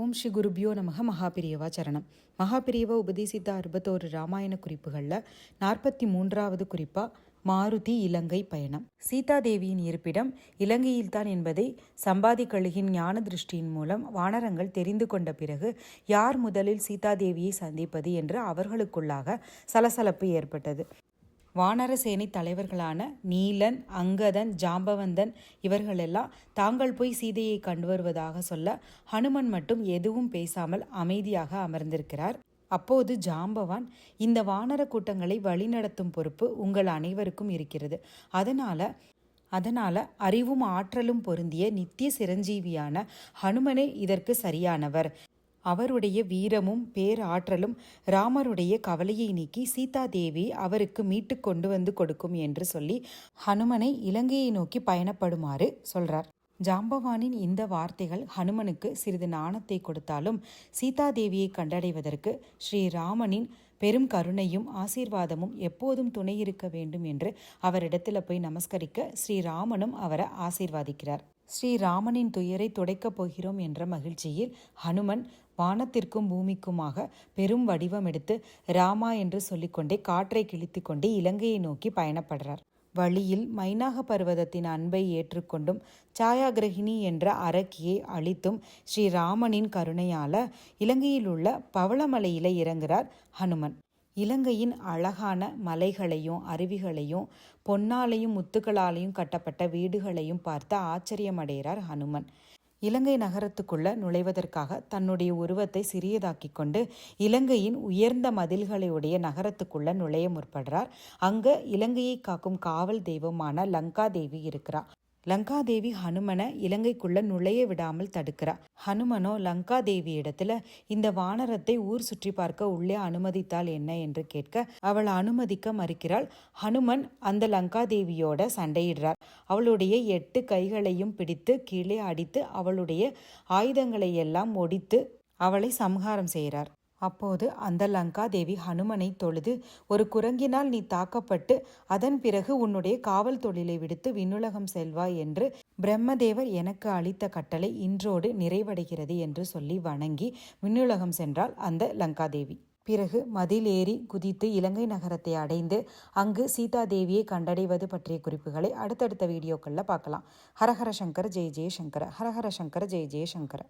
ஓம் ஸ்ரீ குருபியோ நமக மகாபிரியவா சரணம். மகாபிரியவா உபதேசித்த அறுபத்தோரு ராமாயண குறிப்புகளில் நாற்பத்தி மூன்றாவது குறிப்பாக மாருதி இலங்கை பயணம். சீதாதேவியின் இருப்பிடம் இலங்கையில்தான் என்பதை சம்பாதிக்கழுகின் ஞான திருஷ்டியின் மூலம் வானரங்கள் தெரிந்து கொண்ட பிறகு யார் முதலில் சீதாதேவியை சந்திப்பது என்று அவர்களுக்குள்ளாக சலசலப்பு ஏற்பட்டது. வானரசேனை தலைவர்களான நீலன் அங்கதன் ஜாம்பவந்தன் இவர்களெல்லாம் தாங்கள் போய் சீதையை கண்டு வருவதாக சொல்ல ஹனுமன் மட்டும் எதுவும் பேசாமல் அமைதியாக அமர்ந்திருக்கிறார். அப்போது ஜாம்பவான் இந்த வானர கூட்டங்களை வழிநடத்தும் பொறுப்பு உங்கள் அனைவருக்கும் இருக்கிறது. அதனால அதனால அறிவும் ஆற்றலும் பொருந்திய நித்திய சிரஞ்சீவியான ஹனுமனே இதற்கு சரியானவர். அவருடைய வீரமும் பேராற்றலும் ராமருடைய கவலையை நீக்கி சீதாதேவி அவருக்கு மீட்டு கொண்டு வந்து கொடுக்கும் என்று சொல்லி ஹனுமனை இலங்கையை நோக்கி பயணப்படுமாறு சொல்றார். ஜாம்பவானின் இந்த வார்த்தைகள் ஹனுமனுக்கு சிறிது நாணத்தை கொடுத்தாலும் சீதாதேவியை கண்டடைவதற்கு ஸ்ரீராமனின் பெரும் கருணையும் ஆசீர்வாதமும் எப்போதும் துணை இருக்க வேண்டும் என்று அவரிடத்தில் போய் நமஸ்கரிக்க ஸ்ரீராமனும் அவரை ஆசீர்வாதிக்கிறார். ஸ்ரீராமனின் துயரை துடைக்கப் போகிறோம் என்ற மகிழ்ச்சியில் ஹனுமன் வானத்திற்கும் பூமிக்குமாக பெரும் வடிவம் எடுத்து ராமா என்று சொல்லிக்கொண்டே காற்றை கிழித்து கொண்டே இலங்கையை நோக்கி பயணப்படுறார். வழியில் மைனாக பர்வதத்தின் அன்பை ஏற்றுக்கொண்டும் சாயாகிரகிணி என்ற அரக்கியை அழித்தும் ஸ்ரீராமனின் கருணையால இலங்கையில் உள்ள பவளமலையில இறங்குறார் ஹனுமன். இலங்கையின் அழகான மலைகளையும் அருவிகளையும் பொன்னாலையும் முத்துக்களாலையும் கட்டப்பட்ட வீடுகளையும் பார்த்து ஆச்சரியமடைகிறார் ஹனுமன். இலங்கை நகரத்துக்குள்ள நுழைவதற்காக தன்னுடைய உருவத்தை சிறியதாக்கி கொண்டு இலங்கையின் உயர்ந்த மதில்களையுடைய நகரத்துக்குள்ள நுழைய முற்படுறார். அங்க இலங்கையை காக்கும் காவல் தெய்வமான லங்கா தேவி இருக்கிறார். லங்காதேவி ஹனுமனை இலங்கைக்குள்ள நுழைய விடாமல் தடுக்கிறா. ஹனுமனோ லங்காதேவி இடத்துல இந்த வானரத்தை ஊர் சுற்றி பார்க்க உள்ளே அனுமதித்தால் என்ன என்று கேட்க அவள் அனுமதிக்க மறுக்கிறாள். ஹனுமன் அந்த லங்காதேவியோட சண்டையிடுறார். அவளுடைய எட்டு கைகளையும் பிடித்து கீழே அடித்து அவளுடைய ஆயுதங்களை எல்லாம் ஒடித்து அவளை சம்ஹாரம் செய்கிறார். அப்போது அந்த லங்கா தேவி ஹனுமனை தொழுது ஒரு குரங்கினால் நீ தாக்கப்பட்டு அதன் பிறகு உன்னுடைய காவல் தொழிலை விடுத்து விண்ணுலகம் செல்வாய் என்று பிரம்மதேவர் எனக்கு அளித்த கட்டளை இன்றோடு நிறைவடைகிறது என்று சொல்லி வணங்கி விண்ணுலகம் சென்றாள் அந்த லங்காதேவி. பிறகு மதில் ஏறி குதித்து இலங்கை நகரத்தை அடைந்து அங்கு சீதா தேவியை கண்டடைவது பற்றிய குறிப்புகளை அடுத்தடுத்த வீடியோக்களில் பார்க்கலாம். ஹரஹர சங்கர ஜெய ஜெயசங்கர ஹரஹர சங்கர ஜெய ஜெயசங்கர.